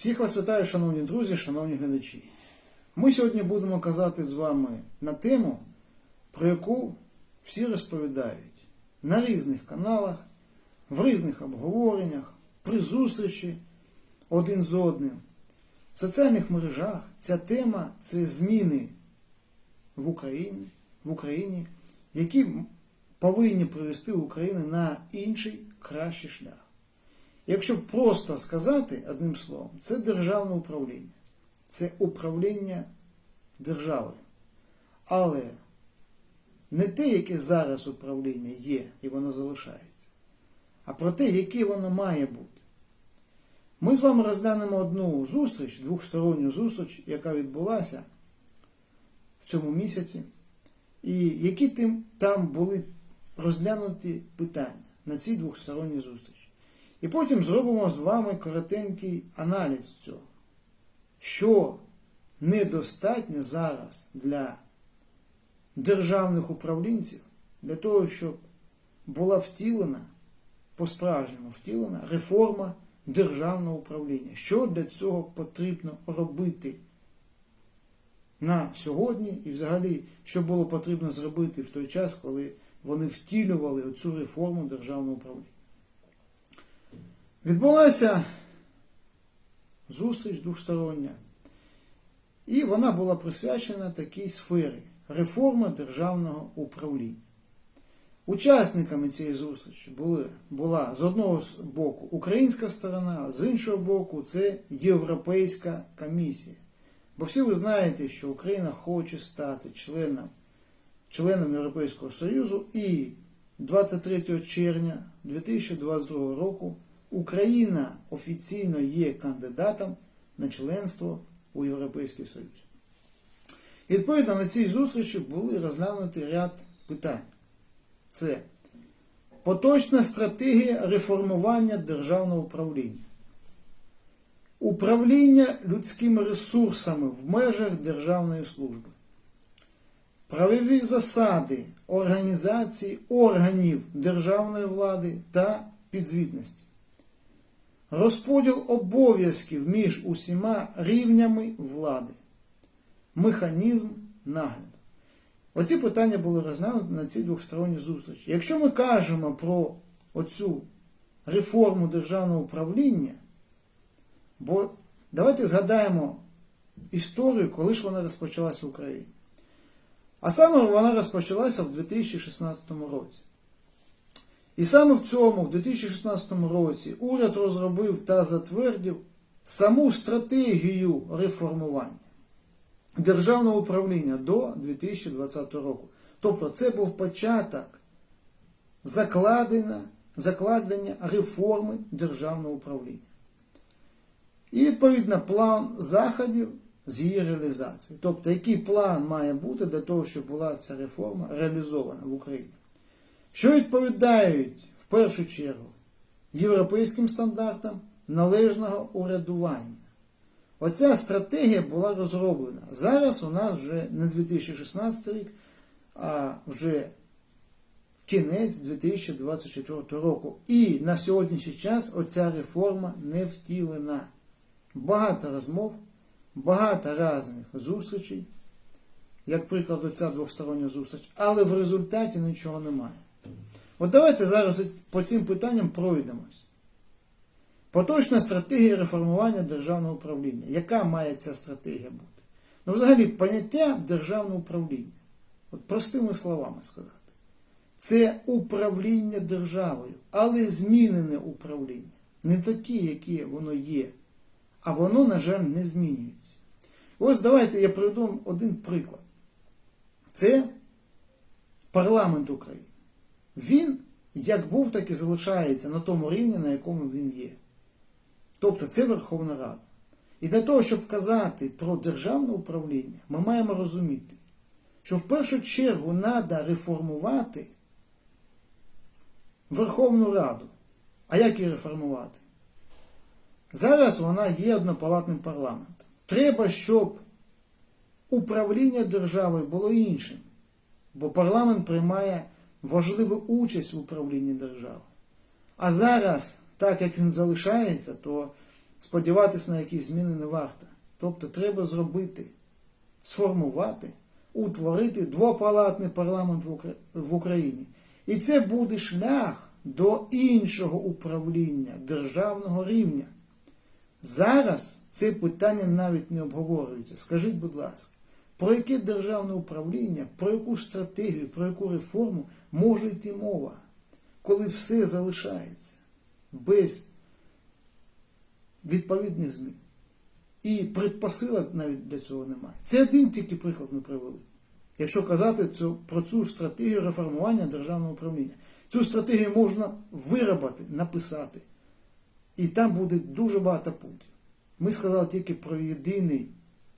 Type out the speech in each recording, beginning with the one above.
Всіх вас вітаю, шановні друзі, шановні глядачі. Ми сьогодні будемо казати з вами на тему, про яку всі розповідають на різних каналах, в різних обговореннях, при зустрічі один з одним. В соціальних мережах ця тема це зміни в Україні, в Україні, які повинні привести Україну на інший кращий шлях. Якщо просто сказати одним словом, це державне управління, це управління державою. Але не те, яке зараз управління є і воно залишається, а про те, яке воно має бути. Ми з вами розглянемо одну зустріч, двохсторонню зустріч, яка відбулася в цьому місяці, і які там були розглянуті питання на цій двохсторонній зустрічі. І потім зробимо з вами коротенький аналіз цього, що недостатньо зараз для державних управлінців, для того, щоб була втілена, по-справжньому втілена реформа державного управління. Що для цього потрібно робити на сьогодні, і взагалі, що було потрібно зробити в той час, коли вони втілювали цю реформу державного управління. Відбулася зустріч двостороння, і вона була присвячена такій сфері реформи державного управління. Учасниками цієї зустрічі були, була з одного боку українська сторона, з іншого боку, це Європейська комісія. Бо всі ви знаєте, що Україна хоче стати членом, членом Європейського Союзу, і 23 червня 2022 року. Україна офіційно є кандидатом на членство у Європейський Союз. Відповідно на цій зустрічі були розглянуті ряд питань. Це поточна стратегія реформування державного управління, управління людськими ресурсами в межах державної служби, правові засади організації органів державної влади та підзвітності розподіл обов'язків між усіма рівнями влади, механізм нагляду. Оці питання були розглянуті на цій двосторонній зустрічі. Якщо ми кажемо про оцю реформу державного управління, бо давайте згадаємо історію, коли ж вона розпочалась в Україні. А саме вона розпочалася в 2016 році. І саме в цьому, в 2016 році, уряд розробив та затвердив саму стратегію реформування державного управління до 2020 року. Тобто це був початок закладення, закладення реформи державного управління. І відповідно план заходів з її реалізації. Тобто, який план має бути для того, щоб була ця реформа реалізована в Україні що відповідають в першу чергу європейським стандартам належного урядування. Оця стратегія була розроблена. Зараз у нас вже не 2016 рік, а вже кінець 2024 року. І на сьогоднішній час оця реформа не втілена. Багато розмов, багато різних зустрічей, як приклад, оця двостороння зустріч, але в результаті нічого немає. От давайте зараз по цим питанням пройдемось. Поточна стратегія реформування державного управління. Яка має ця стратегія бути? Ну, взагалі, поняття державного управління, от простими словами сказати, це управління державою, але змінене управління. Не такі, які воно є, а воно, на жаль, не змінюється. Ось давайте я приведу один приклад. Це парламент України він як був, так і залишається на тому рівні, на якому він є. Тобто це Верховна Рада. І для того, щоб казати про державне управління, ми маємо розуміти, що в першу чергу треба реформувати Верховну Раду. А як її реформувати? Зараз вона є однопалатним парламентом. Треба, щоб управління державою було іншим, бо парламент приймає важливу участь в управлінні держави. А зараз, так як він залишається, то сподіватися на якісь зміни не варто. Тобто треба зробити, сформувати, утворити двопалатний парламент в Україні. І це буде шлях до іншого управління державного рівня. Зараз це питання навіть не обговорюється. Скажіть, будь ласка, про яке державне управління, про яку стратегію, про яку реформу може йти мова, коли все залишається без відповідних змін? І предпосилок навіть для цього немає. Це один тільки приклад ми привели. Якщо казати про цю стратегію реформування державного управління, цю стратегію можна виробити, написати. І там буде дуже багато пунктів. Ми сказали тільки про єдиний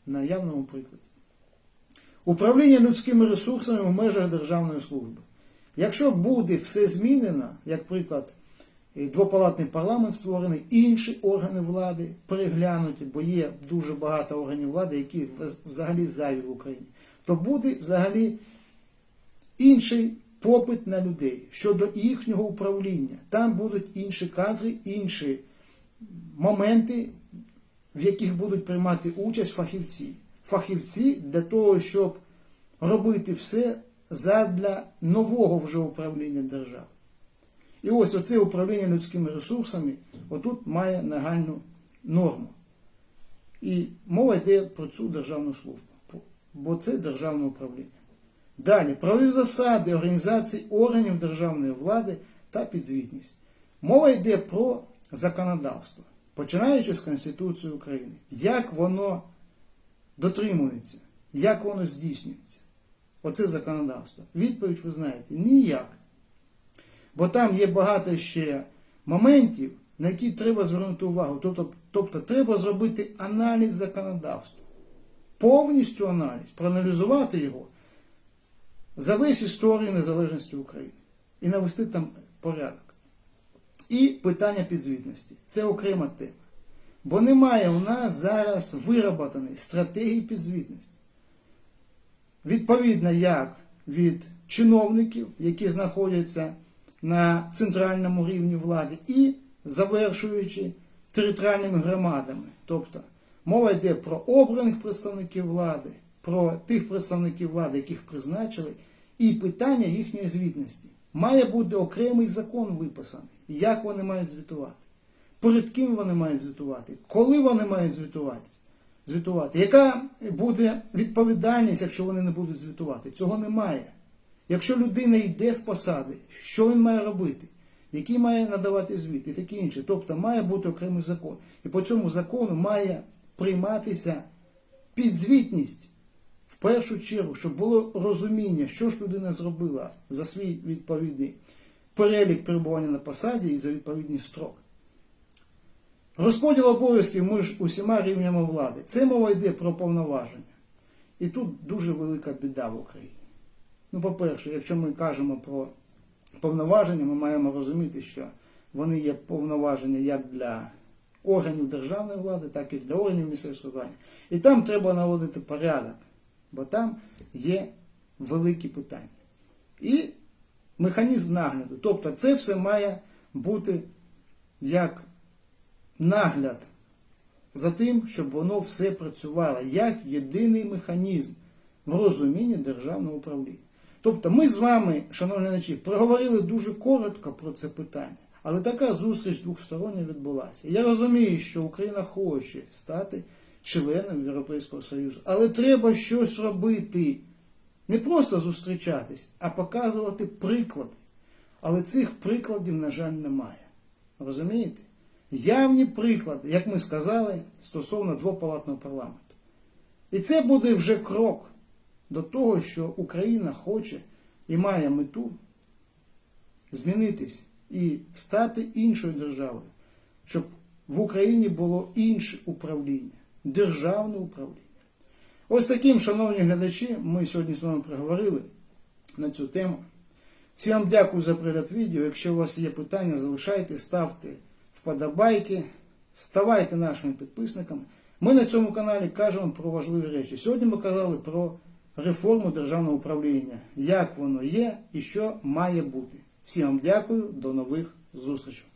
наявному прикладі. Управління людськими ресурсами в межах державної служби. Якщо буде все змінено, як приклад, двопалатний парламент створений, інші органи влади переглянуті, бо є дуже багато органів влади, які взагалі зайві в Україні, то буде взагалі інший попит на людей щодо їхнього управління. Там будуть інші кадри, інші моменти, в яких будуть приймати участь фахівці. Фахівці для того, щоб робити все задля нового вже управління держави. І ось оце управління людськими ресурсами отут має нагальну норму. І мова йде про цю державну службу, бо це державне управління. Далі, правові засади організації органів державної влади та підзвітність. Мова йде про законодавство, починаючи з Конституції України. Як воно дотримується, як воно здійснюється. Оце законодавство. Відповідь ви знаєте, ніяк. Бо там є багато ще моментів, на які треба звернути увагу. Тобто, тобто треба зробити аналіз законодавства. Повністю аналіз, проаналізувати його за весь історію незалежності України і навести там порядок. І питання підзвітності. Це окрема тема. Бо немає у нас зараз вироботаної стратегії підзвітності. Відповідно, як від чиновників, які знаходяться на центральному рівні влади, і завершуючи територіальними громадами. Тобто мова йде про обраних представників влади, про тих представників влади, яких призначили, і питання їхньої звітності. Має бути окремий закон виписаний, як вони мають звітувати, перед ким вони мають звітувати, коли вони мають звітуватись, звітувати, яка буде відповідальність, якщо вони не будуть звітувати. Цього немає. Якщо людина йде з посади, що він має робити, який має надавати звіт і таке інше. Тобто має бути окремий закон. І по цьому закону має прийматися підзвітність в першу чергу, щоб було розуміння, що ж людина зробила за свій відповідний перелік перебування на посаді і за відповідний строк. Розподіл обов'язків між усіма рівнями влади. Це мова йде про повноваження. І тут дуже велика біда в Україні. Ну, по-перше, якщо ми кажемо про повноваження, ми маємо розуміти, що вони є повноваження як для органів державної влади, так і для органів місцевого самоврядування. І там треба наводити порядок, бо там є великі питання. І механізм нагляду. Тобто це все має бути як нагляд за тим, щоб воно все працювало як єдиний механізм в розумінні державного управління. Тобто ми з вами, шановні глядачі, проговорили дуже коротко про це питання, але така зустріч двостороння відбулася. Я розумію, що Україна хоче стати членом Європейського Союзу, але треба щось робити. Не просто зустрічатись, а показувати приклади. Але цих прикладів, на жаль, немає. Розумієте? Явні приклади, як ми сказали, стосовно двопалатного парламенту. І це буде вже крок до того, що Україна хоче і має мету змінитись і стати іншою державою, щоб в Україні було інше управління, державне управління. Ось таким, шановні глядачі, ми сьогодні з вами проговорили на цю тему. Всім дякую за перегляд відео. Якщо у вас є питання, залишайте, ставте вподобайки, ставайте нашими підписниками. Ми на цьому каналі кажемо про важливі речі. Сьогодні ми казали про реформу державного управління, як воно є і що має бути. Всім вам дякую, до нових зустрічей.